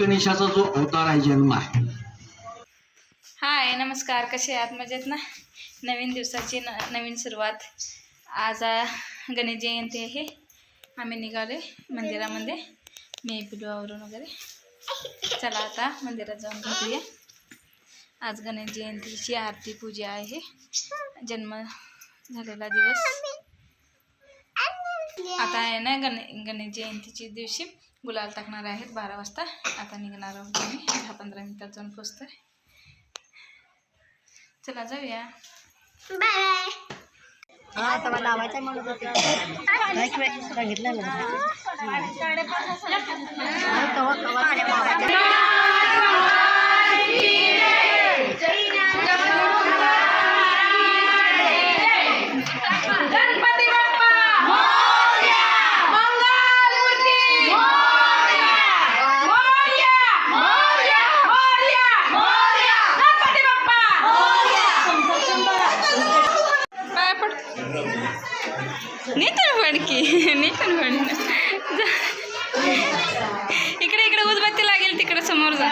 गणेशाचा जो अवतार आहे जन्म आहे. हाय नमस्कार. कसे आहात? मजेत ना? नवीन दिवसाची न नवीन सुरुवात. आज गणेश जयंती आहे. आम्ही निघालो मंदिरामध्ये. मी पिलवावरून वगैरे. चला आता मंदिरात जाऊन भेटूया आज गणेश जयंतीची आरती पूजा आहे. जन्म झालेला दिवस. आता आहे ना गणे गणेश जयंतीच्या दिवशी गुलाल टाकणार आहेत बारा वाजता. आता निघणार आहोत आम्ही. दहा पंधरा मिनिटात जाऊन पोचतोय चला जाऊया. पाय नीटन फड इकडे इकडे उदबत्ती लागेल तिकडे समोर जा.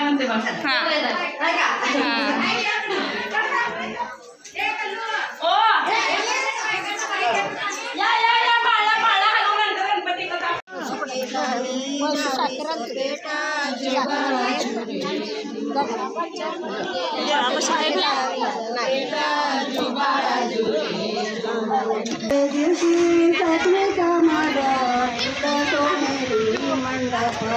हां. हां.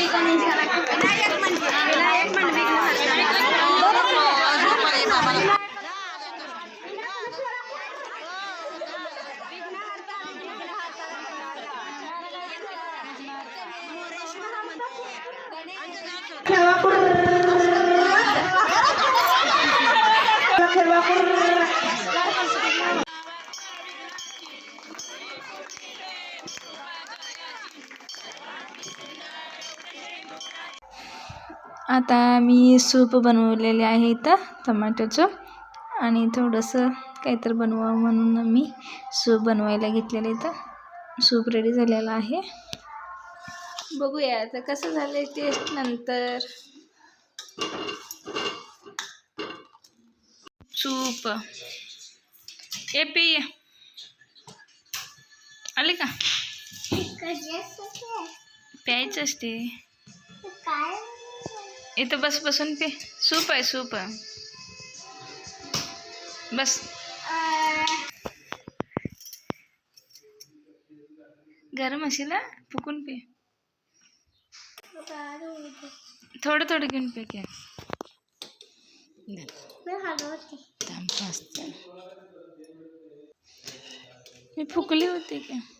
রিকমেন্ড आता मी सूप बनवलेले आहे इथं टमाट्याचं आणि थोडंसं काहीतरी बनवावं म्हणून मी सूप बनवायला घेतलेलं इथं. सूप रेडी झालेलं आहे. बघूया आता कसं झालं टेस्ट नंतर. सूप. A P. आले का? प्यायचं असते. इथं बस बसून पे. सूप आहे सूप आहे. बस. गरम असेल फुकून पे. थोडं थोडं घेऊन पे की. मी फुकली होती का.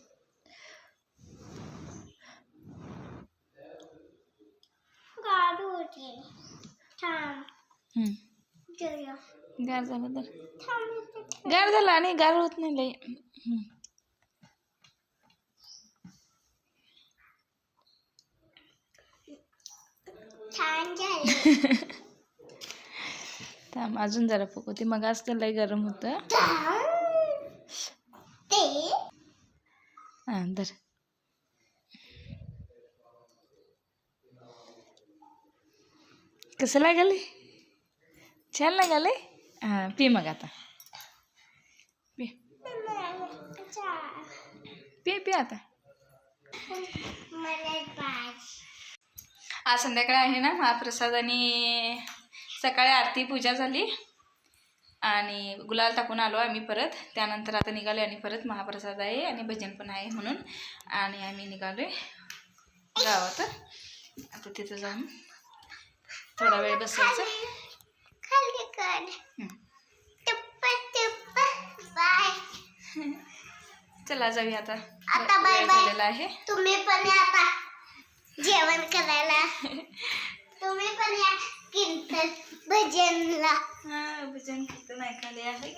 हम्म. गार झालं तर. गार झालं आणि गार होत नाही लई. हम्म. थांब अजून जरा फुकवते मग आज तर लई गरम होतं. हां धर कसं लागले? छान लागले हां. पी मग आता. पी. पी पी आता. आज संध्याकाळी आहे ना महाप्रसाद आणि सकाळी आरती पूजा झाली. आणि गुलाल टाकून आलो आम्ही परत. त्यानंतर आता निघालो आणि परत महाप्रसाद आहे आणि भजन पण आहे म्हणून. आणि आम्ही निघालो आहे गावात. आता तिथं जाऊन. थोडा वेळ बसायचं. चला जाऊया आता. आता बाय बाय. झालेला आहे. तुम्ही पण आता. जेवण करायला. तुम्ही पण या. कीर्तन भजनला. भजन कीर्तन ऐकायला आहे.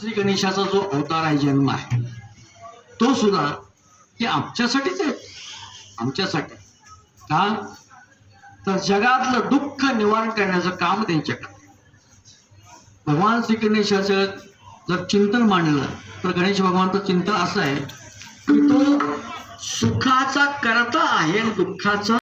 श्री गणेशाचा जो अवतार आहे जन्म आहे तो सुद्धा ते आमच्यासाठीच आहे. आमच्यासाठी. का? तर जगातलं दुःख निवारण करण्याचं काम त्यांच्याकडे भगवान श्री गणेशाचं जर चिंतन मांडलं तर गणेश भगवानचं चिंतन असं आहे की तो सुखाचा करता आहे दुःखाचा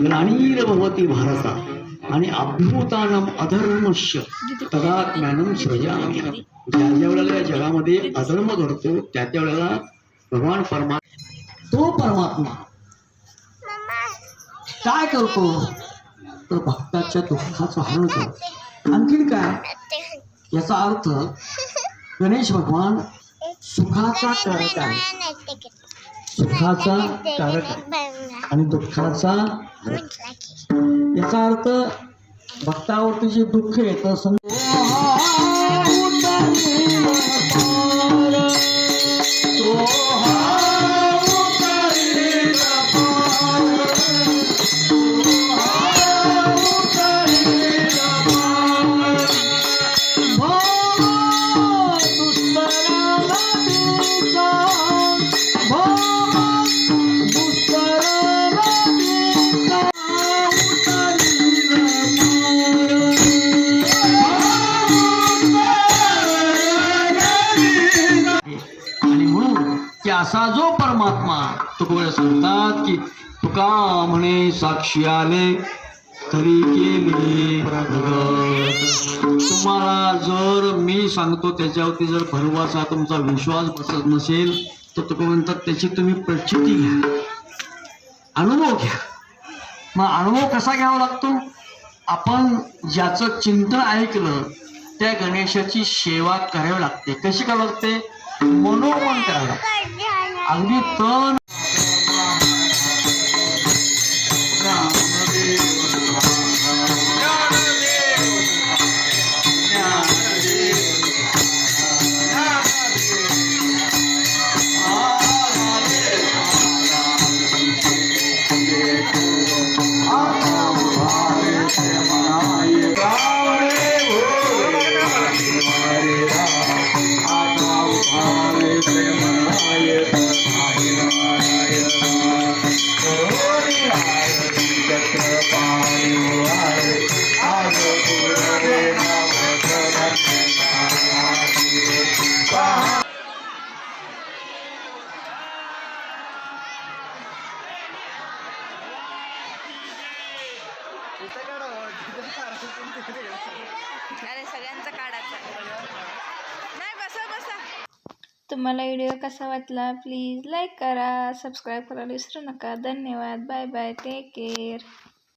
ग्लानीर भवती भारता. आणि अभ्युतानम अधर्मश्य तदा ज्ञानम सृजामी ज्या ज्या वेळेला या जगामध्ये अधर्म घडतो त्या त्या वेळेला भगवान परमात्मा तो परमात्मा काय करतो? तर भक्ताच्या दुःखाचं हरण करतो. आणखीन काय? याचा अर्थ गणेश भगवान सुखाचा कारक आहे. सुखाचा कारक आणि दुःखाचा याचा अर्थ भक्तावरती जे दुःख येतं सं- असा जो परमात्मा तुकोळे सांगतात की तुका म्हणे साक्षी आले तरी केली तुम्हाला जर मी सांगतो त्याच्यावरती जर भरवाचा तुमचा विश्वास बसत नसेल तर तुका म्हणतात त्याची तुम्ही प्रचिती घ्या अनुभव घ्या. मग अनुभव कसा घ्यावा लागतो? आपण ज्याचं चिंतन ऐकलं त्या गणेशाची सेवा करावी लागते. कशी करावी लागते? मनोमन करावं लागते. ang dito अगदी तन अरे सगळ्यांचा काढायचा. नाही बसा बसा. तुम्हाला व्हिडिओ कसा वाटला प्लीज लाईक करा सबस्क्राईब करायला विसरू नका. धन्यवाद. Bye bye. Take care.